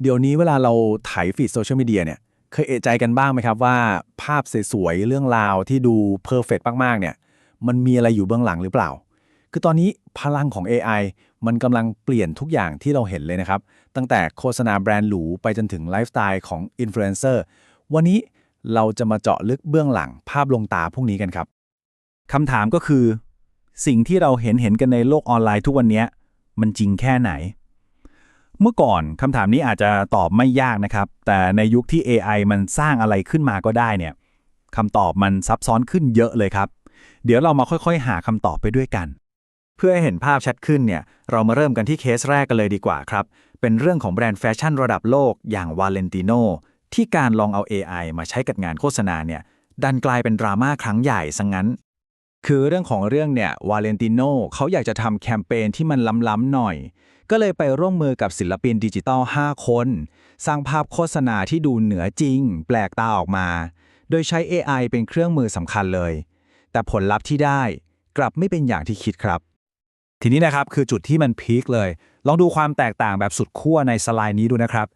เดี๋ยวนี้เวลาเราไถฟีดโซเชียลมีเดียเนี่ย เคยเอะใจกันบ้างไหมครับว่าภาพสวยๆเรื่องราวที่ดูเพอร์เฟกมากๆเนี่ย มันมีอะไรอยู่เบื้องหลังหรือเปล่า คือตอนนี้พลังของ AI มันกำลังเปลี่ยนทุกอย่างที่เราเห็นเลยนะครับ ตั้งแต่โฆษณาแบรนด์หรูไปจนถึงไลฟ์สไตล์ของอินฟลูเอนเซอร์วันนี้เราจะมาเจาะลึกเบื้องหลังภาพลงตาพวกนี้กันครับคำถามก็คือ สิ่งที่เราเห็นเห็นกันในโลกออนไลน์ทุกวันนี้มันจริงแค่ไหน เมื่อก่อนคำถามนี้อาจจะตอบไม่ยากนะครับ แต่ในยุคที่ AI มันสร้างอะไรขึ้นมาก็ได้เนี่ยคำตอบมันซับซ้อนขึ้นเยอะเลยครับ เดี๋ยวเรามาค่อยๆ หาคำตอบไปด้วยกัน เพื่อให้เห็นภาพชัดขึ้นเนี่ย เรามาเริ่มกันที่เคสแรกกันเลยดีกว่าครับ เป็นเรื่องของแบรนด์แฟชั่นระดับโลกอย่างวาเลนติโนที่การลองเอา AI มาใช้กับงานโฆษณาเนี่ย ดันกลายเป็นดราม่าครั้งใหญ่ซะงงั้น คือเรื่องของเรื่องเนี่ยวาเลนติโนเขาอยากจะทำแคมเปญที่มันล้ำๆหน่อย ก็เลยไปร่วมมือกับศิลปินดิจิตอล 5 คน สร้างภาพโฆษณาที่ดูเหนือจริง แปลกตาออกมา โดยใช้ AI เป็นเครื่องมือสำคัญเลย แต่ผลลัพธ์ที่ได้กลับไม่เป็นอย่างที่คิดครับ ทีนี้นะครับคือจุดที่มันพีคเลย ลองดูความแตกต่างแบบสุดขั้วในสไลด์นี้ดูนะครับ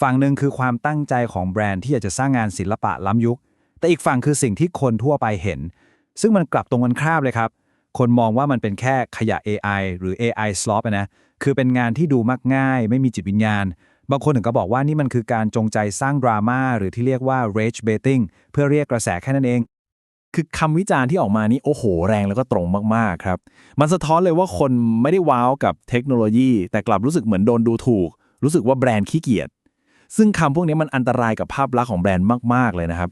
ฝั่งหนึ่งคือความตั้งใจของแบรนด์ที่อยากจะสร้างงานศิลปะล้ำยุค แต่อีกฝั่งคือสิ่งที่คนทั่วไปเห็น ซึ่งมันกลับตรงกันข้ามเลยครับคนมองว่ามันเป็นแค่ขยะ AI หรือ AI slop นะ คือเป็นงานที่ดูมักง่าย ไม่มีจิตวิญญาณ บางคนถึงก็บอกว่านี่มันคือการจงใจสร้างดราม่าหรือที่เรียกว่า rage baiting เพื่อเรียกกระแสแค่นั้นเอง คือคำวิจารณ์ที่ออกมานี่โอ้โห แรงแล้วก็ตรงมากๆครับ มันสะท้อนเลยว่าคนไม่ได้ว้าวกับเทคโนโลยี แต่กลับรู้สึกเหมือนโดนดูถูก รู้สึกว่าแบรนด์ขี้เกียจซึ่งคำพวกนี้มันอันตรายกับภาพลักษณ์ของแบรนด์มากๆเลยนะครับ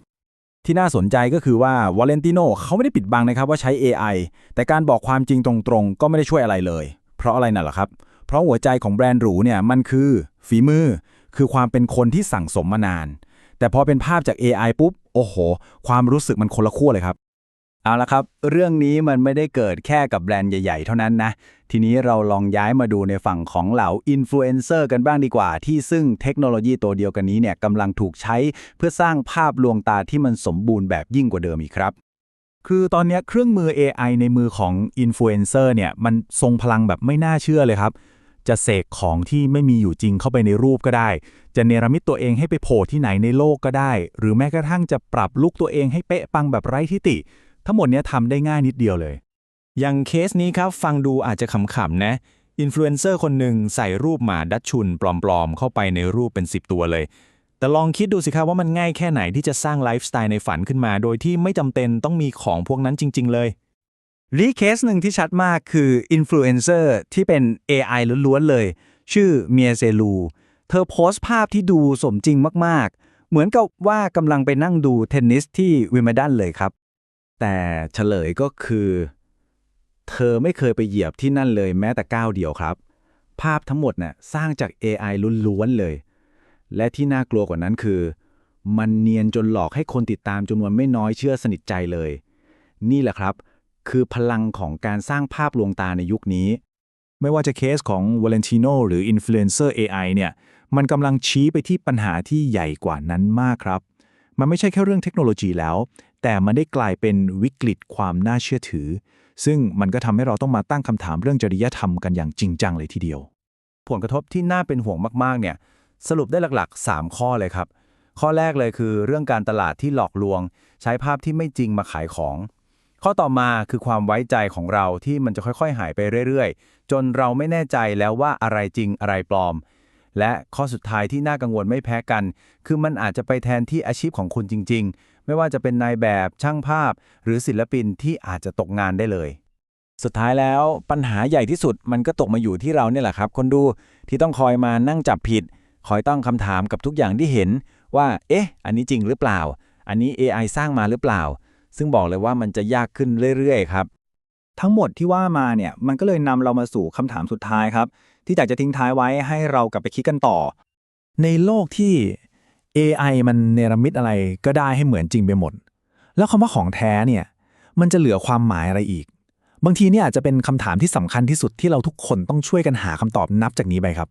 ที่น่าสนใจก็คือว่าวาเลนติโนเขาไม่ได้ปิดบังนะครับว่าใช้ AI แต่การบอกความจริงตรงๆ ก็ไม่ได้ช่วยอะไรเลย เพราะอะไรน่ะล่ะครับ เพราะหัวใจของแบรนด์หรูเนี่ยมันคือฝีมือ คือความเป็นคนที่สั่งสมมานาน แต่พอเป็นภาพจาก AI ปุ๊บ โอ้โห ความรู้สึกมันคนละขั้วเลยครับ เอาละครับ เรื่องนี้มันไม่ได้เกิดแค่กับแบรนด์ใหญ่ๆ เท่านั้นนะ ทีนี้เราลองย้ายมาดูในฝั่งของเหล่าอินฟลูเอนเซอร์กันบ้างดีกว่า ที่ซึ่งเทคโนโลยีตัวเดียวกันนี้เนี่ยกำลังถูกใช้เพื่อสร้างภาพลวงตาที่มันสมบูรณ์แบบยิ่งกว่าเดิมอีกครับคือตอนนี้เครื่องมือ AI ในมือของอินฟลูเอนเซอร์เนี่ย มันทรงพลังแบบไม่น่าเชื่อเลยครับ จะเสกของที่ไม่มีอยู่จริงเข้าไปในรูปก็ได้ จะเนรมิตตัวเองให้ไปโผล่ที่ไหนในโลกก็ได้ หรือแม้กระทั่งจะปรับลุกตัวเองให้เป๊ะปังแบบไร้ทิฏฐิทั้งหมดนี้ทำได้ง่ายนิดเดียวเลย อย่างเคสนี้ครับฟังดูอาจจะขำๆนะอินฟลูเอนเซอร์คนหนึ่งใส่รูปหมาดัชชุนปลอมๆ เข้าไปในรูปเป็น 10 ตัวเลย แต่ลองคิดดูสิครับว่ามันง่ายแค่ไหนที่จะสร้างไลฟ์สไตล์ในฝันขึ้นมา โดยที่ไม่จำเป็นต้องมีของพวกนั้นจริง ๆ เลย รีเคสหนึ่งที่ชัดมากคืออินฟลูเอนเซอร์ที่เป็น AI ล้วนๆเลย ชื่อเมียเซลู เธอโพสต์ภาพที่ดูสมจริงมากๆ เหมือนกับว่ากำลังไปนั่งดูเทนนิสที่วิมเบิลดันเลยครับ แต่เฉลยก็คือ เธอไม่เคยไปเหยียบที่นั่นเลยแม้แต่ก้าวเดียวครับ ภาพทั้งหมดน่ะสร้างจาก AI ล้วนๆเลย และที่น่ากลัวกว่านั้นคือ มันเนียนจนหลอกให้คนติดตามจำนวนไม่น้อยเชื่อสนิทใจเลย นี่แหละครับ คือพลังของการสร้างภาพลวงตาในยุคนี้ ไม่ว่าจะเคสของ Valentino หรือ Influencer AI เนี่ย มันกำลังชี้ไปที่ปัญหาที่ใหญ่กว่านั้นมากครับ มันไม่ใช่แค่เรื่องเทคโนโลยีแล้ว แต่มันได้กลายเป็นวิกฤตความน่าเชื่อถือ ซึ่งมันก็ทำให้เราต้องมาตั้งคำถามเรื่องจริยธรรมกันอย่างจริงจังเลยทีเดียว ผลกระทบที่น่าเป็นห่วงมากๆ เนี่ยสรุปได้หลักๆ 3 ข้อเลยครับ ข้อแรกเลยคือเรื่องการตลาดที่หลอกลวง ใช้ภาพที่ไม่จริงมาขายของ ข้อต่อมาคือความไว้ใจของเราที่มันจะค่อยๆ หายไปเรื่อยๆ จนเราไม่แน่ใจแล้วว่าอะไรจริงอะไรปลอม และข้อสุดท้ายที่น่ากังวลไม่แพ้กัน คือมันอาจจะไปแทนที่อาชีพของคุณจริง ๆ ไม่ว่าจะเป็นนายแบบช่างภาพ หรือศิลปินที่อาจจะตกงานได้เลย สุดท้ายแล้วปัญหาใหญ่ที่สุดมันก็ตกมาอยู่ที่เราเนี่ยแหละครับ คนดูที่ต้องคอยมานั่งจับผิด คอยตั้งคำถามกับทุกอย่างที่เห็น ว่า เอ๊ะ อันนี้จริงหรือเปล่า อันนี้ AI สร้างมาหรือเปล่า ซึ่งบอกเลยว่ามันจะยากขึ้นเรื่อยๆครับทั้งหมดที่ว่ามาเนี่ยมันก็เลยนำเรามาสู่คำถามสุดท้ายครับ ที่อยากจะทิ้งท้ายไว้ให้เรากลับไปคิดกันต่อ ในโลกที่ AI มันเนรมิตอะไรก็ได้ให้เหมือนจริงไปหมด แล้วคำว่าของแท้เนี่ยมันจะเหลือความหมายอะไรอีก บางทีเนี่ยอาจจะเป็นคำถามที่สำคัญที่สุดที่เราทุกคนต้องช่วยกันหาคำตอบนับจากนี้ไปครับ